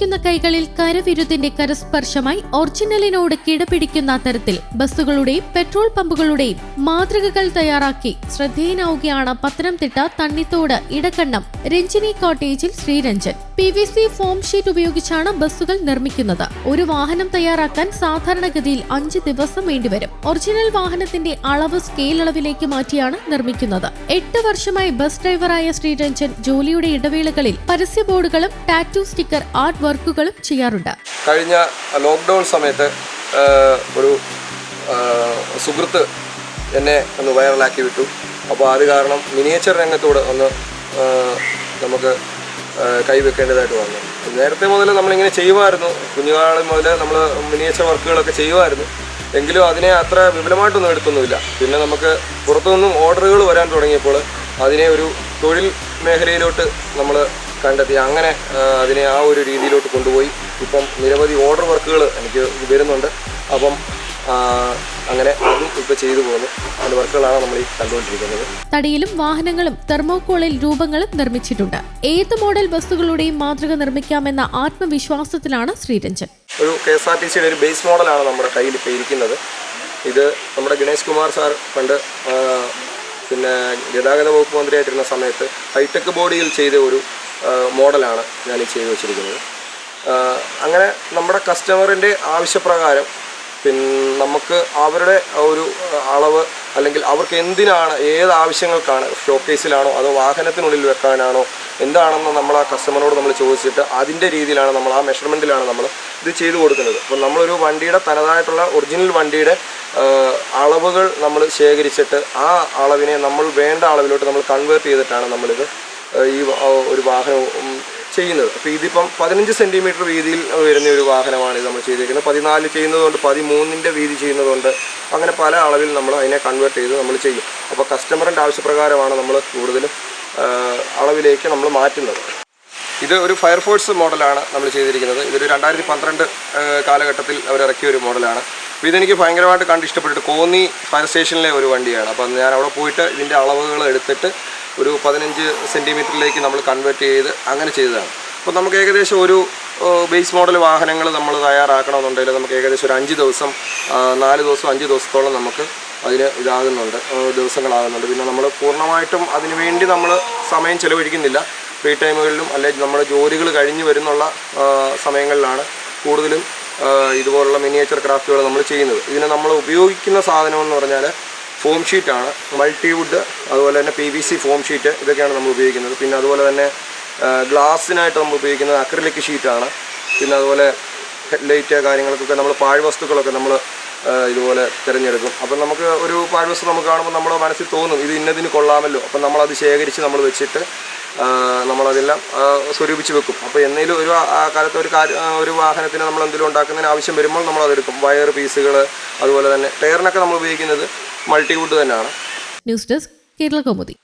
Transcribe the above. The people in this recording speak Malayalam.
കൈകളിൽ കരവിരുതിന്റെ കരസ്പർശമായി ഒറിജിനലിനോട് കിടപിടിക്കുന്ന തരത്തിൽ ബസ്സുകളുടെയും പെട്രോൾ പമ്പുകളുടെയും മാതൃകകൾ തയ്യാറാക്കി ശ്രദ്ധേയനാവുകയാണ് Pathanamthitta Thannithode ഇടക്കണ്ണം Ranjini കോട്ടേജിൽ Sreeranjan. P V C foam sheet ഉപയോഗിച്ചാണ് ബസ്സുകൾ നിർമ്മിക്കുന്നത്. ഒരു വാഹനം തയ്യാറാക്കാൻ സാധാരണഗതിയിൽ അഞ്ച് ദിവസം വേണ്ടിവരും. ഒറിജിനൽ വാഹനത്തിന്റെ അളവ് സ്കെയിൽ അളവിലേക്ക് മാറ്റിയാണ് നിർമ്മിക്കുന്നത്. എട്ട് വർഷമായി ബസ് ഡ്രൈവറായ ശ്രീരഞ്ജൻ ജോലിയുടെ ഇടവേളകളിൽ പരസ്യ ബോർഡുകളും ടാറ്റു സ്റ്റിക്കർ ആർട്ട് വർക്കുകളും ചെയ്യാറുണ്ട്. കഴിഞ്ഞ ലോക്ക്ഡൌൺ സമയത്ത് ഒരു സുഹൃത്ത് എന്നെ ഒന്ന് വൈറലാക്കി വിട്ടു. അപ്പോൾ അത് കാരണം മിനിയേച്ചർ രംഗത്തോട് ഒന്ന് നമുക്ക് കൈവെക്കേണ്ടതായിട്ട് വന്നു. നേരത്തെ മുതൽ നമ്മളിങ്ങനെ ചെയ്യുമായിരുന്നു. കുഞ്ഞുകാലം മുതൽ നമ്മൾ മിനിയച്ച വർക്കുകളൊക്കെ ചെയ്യുമായിരുന്നു. എങ്കിലും അതിനെ അത്ര വിപുലമായിട്ടൊന്നും എടുത്തൊന്നുമില്ല. പിന്നെ നമുക്ക് പുറത്തുനിന്നും ഓർഡറുകൾ വരാൻ തുടങ്ങിയപ്പോൾ അതിനെ ഒരു തൊഴിൽ മേഖലയിലോട്ട് നമ്മൾ കണ്ടെത്തി. അങ്ങനെ അതിനെ ആ ഒരു രീതിയിലോട്ട് കൊണ്ടുപോയി. ഇപ്പം നിരവധി ഓർഡർ വർക്കുകൾ എനിക്ക് വരുന്നുണ്ട്. അപ്പം അങ്ങനെ ഇപ്പോൾ ചെയ്തു പോകുന്നു. അതിന്റെ വർക്കുകളാണ് നമ്മൾ ഈ കണ്ടുകൊണ്ടിരിക്കുന്നത്. തടിയിലും വാഹനങ്ങളും തെർമോക്കോളിൽ രൂപങ്ങളും നിർമ്മിച്ചിട്ടുണ്ട്. ഏത് മോഡൽ ബസ്സുകളുടെയും മാതൃക നിർമ്മിക്കാമെന്ന ആത്മവിശ്വാസത്തിലാണ് ശ്രീരഞ്ജൻ. ഒരു കെ എസ് ആർ ടി സിയുടെ ഒരു ബേസ് മോഡലാണ് നമ്മുടെ കയ്യിൽ ഇപ്പോൾ ഇരിക്കുന്നത്. ഇത് നമ്മുടെ ഗണേഷ് കുമാർ സാർ പണ്ട് പിന്നെ ഗതാഗത വകുപ്പ് മന്ത്രിയായിട്ടിരുന്ന സമയത്ത് ഹൈടെക് ബോഡിയിൽ ചെയ്ത ഒരു മോഡലാണ് ഞാൻ ചെയ്തു വെച്ചിരിക്കുന്നത്. അങ്ങനെ നമ്മുടെ കസ്റ്റമറിന്റെ ആവശ്യപ്രകാരം പിന്നെ നമുക്ക് അവരുടെ ഒരു അളവ് അല്ലെങ്കിൽ അവർക്ക് എന്തിനാണ് ഏത് ആവശ്യങ്ങൾക്കാണ് ഷോക്കേസിലാണോ അതോ വാഹനത്തിനുള്ളിൽ വെക്കാനാണോ എന്താണെന്ന് നമ്മൾ ആ കസ്റ്റമറോട് നമ്മൾ ചോദിച്ചിട്ട് അതിന്റെ രീതിയിലാണ് നമ്മൾ ആ മെഷർമെന്റിലാണ് നമ്മൾ ഇത് ചെയ്തു കൊടുക്കുന്നത്. അപ്പോൾ നമ്മളൊരു വണ്ടിയുടെ തനതായിട്ടുള്ള ഒറിജിനൽ വണ്ടിയുടെ അളവുകൾ നമ്മൾ ശേഖരിച്ചിട്ട് ആ അളവിനെ നമ്മൾ വേണ്ട അളവിലോട്ട് നമ്മൾ കൺവേർട്ട് ചെയ്തിട്ടാണ് നമ്മളിത് ഈ ഒരു വാഹനം ചെയ്യുന്നത്. അപ്പോൾ ഇതിപ്പം പതിനഞ്ച് സെന്റിമീറ്റർ വീതിയിൽ വരുന്ന ഒരു വാഹനമാണ് ഇത് നമ്മൾ ചെയ്തിരിക്കുന്നത് പതിനാല് ചെയ്യുന്നതുകൊണ്ട് പതിമൂന്നിന്റെ വീതി ചെയ്യുന്നതുകൊണ്ട് അങ്ങനെ പല അളവിൽ നമ്മൾ അതിനെ കൺവേർട്ട് ചെയ്ത് നമ്മൾ ചെയ്യും. അപ്പോൾ കസ്റ്റമറിന്റെ ആവശ്യപ്രകാരമാണ് നമ്മൾ കൂടുതലും അളവിലേക്ക് നമ്മൾ മാറ്റുന്നത്. ഇത് ഒരു ഫയർഫോഴ്സ് മോഡലാണ് നമ്മൾ ചെയ്തിരിക്കുന്നത്. ഇതൊരു രണ്ടായിരത്തി പന്ത്രണ്ട് കാലഘട്ടത്തിൽ അവർ ഇറക്കിയ ഒരു മോഡലാണ്. അപ്പോൾ ഇതെനിക്ക് ഭയങ്കരമായിട്ട് കണ്ട് ഇഷ്ടപ്പെട്ടിട്ട് കോന്നി ഫയർ സ്റ്റേഷനിലെ ഒരു വണ്ടിയാണ്. അപ്പം ഞാൻ അവിടെ പോയിട്ട് ഇതിന്റെ അളവുകൾ എടുത്തിട്ട് ഒരു പതിനഞ്ച് സെന്റിമീറ്ററിലേക്ക് നമ്മൾ കൺവേർട്ട് ചെയ്ത് അങ്ങനെ ചെയ്തതാണ്. അപ്പോൾ നമുക്ക് ഏകദേശം ഒരു ബേസ് മോഡൽ വാഹനങ്ങൾ നമ്മൾ തയ്യാറാക്കണമെന്നുണ്ടെങ്കിൽ നമുക്ക് ഏകദേശം ഒരു അഞ്ച് ദിവസം നാല് ദിവസം അഞ്ച് ദിവസത്തോളം നമുക്ക് അതിന് ഇതാകുന്നുണ്ട് ദിവസങ്ങളാകുന്നുണ്ട്. പിന്നെ നമ്മൾ പൂർണമായിട്ടും അതിനുവേണ്ടി നമ്മൾ സമയം ചിലവഴിക്കുന്നില്ല. ഫ്രീ ടൈമുകളിലും അല്ലെങ്കിൽ നമ്മുടെ ജോലികൾ കഴിഞ്ഞ് വരുന്നുള്ള സമയങ്ങളിലാണ് കൂടുതലും ഇതുപോലുള്ള മിനിയേച്ചർ ക്രാഫ്റ്റുകൾ നമ്മൾ ചെയ്യുന്നത്. ഇതിന് നമ്മൾ ഉപയോഗിക്കുന്ന സാധനമെന്ന് പറഞ്ഞാൽ ഫോം ഷീറ്റാണ്. മൾട്ടിവുഡ് അതുപോലെ തന്നെ P V C foam sheet ഇതൊക്കെയാണ് നമ്മൾ ഉപയോഗിക്കുന്നത്. പിന്നെ അതുപോലെ തന്നെ ഗ്ലാസ്സിനായിട്ട് നമ്മൾ ഉപയോഗിക്കുന്നത് അക്രലിക് ഷീറ്റാണ്. പിന്നെ അതുപോലെ ഹെഡ്ലൈറ്റ് കാര്യങ്ങൾക്കൊക്കെ നമ്മൾ പാഴ് വസ്തുക്കളൊക്കെ നമ്മൾ ഇതുപോലെ തിരഞ്ഞെടുക്കും. അപ്പം നമുക്ക് ഒരു പാഴ്വസ്തു നമുക്ക് കാണുമ്പോൾ നമ്മുടെ മനസ്സിൽ തോന്നും ഇത് ഇന്നതിന് കൊള്ളാമല്ലോ. അപ്പം നമ്മളത് ശേഖരിച്ച് നമ്മൾ വെച്ചിട്ട് നമ്മളതെല്ലാം സ്വരൂപിച്ച് വെക്കും. അപ്പോൾ എന്തെങ്കിലും ഒരു ആ- കാലത്ത് ഒരു കാര്യം ഒരു വാഹനത്തിന് നമ്മൾ എന്തെങ്കിലും ഉണ്ടാക്കുന്നതിന് ആവശ്യം വരുമ്പോൾ നമ്മൾ അതെടുക്കും വയർ പീസുകൾ അതുപോലെ തന്നെ ടയറിനൊക്കെ നമ്മൾ ഉപയോഗിക്കുന്നത് മൾട്ടി മൾട്ടിവുഡ് തന്നെയാണ്. News desk Kerala Kaumudi.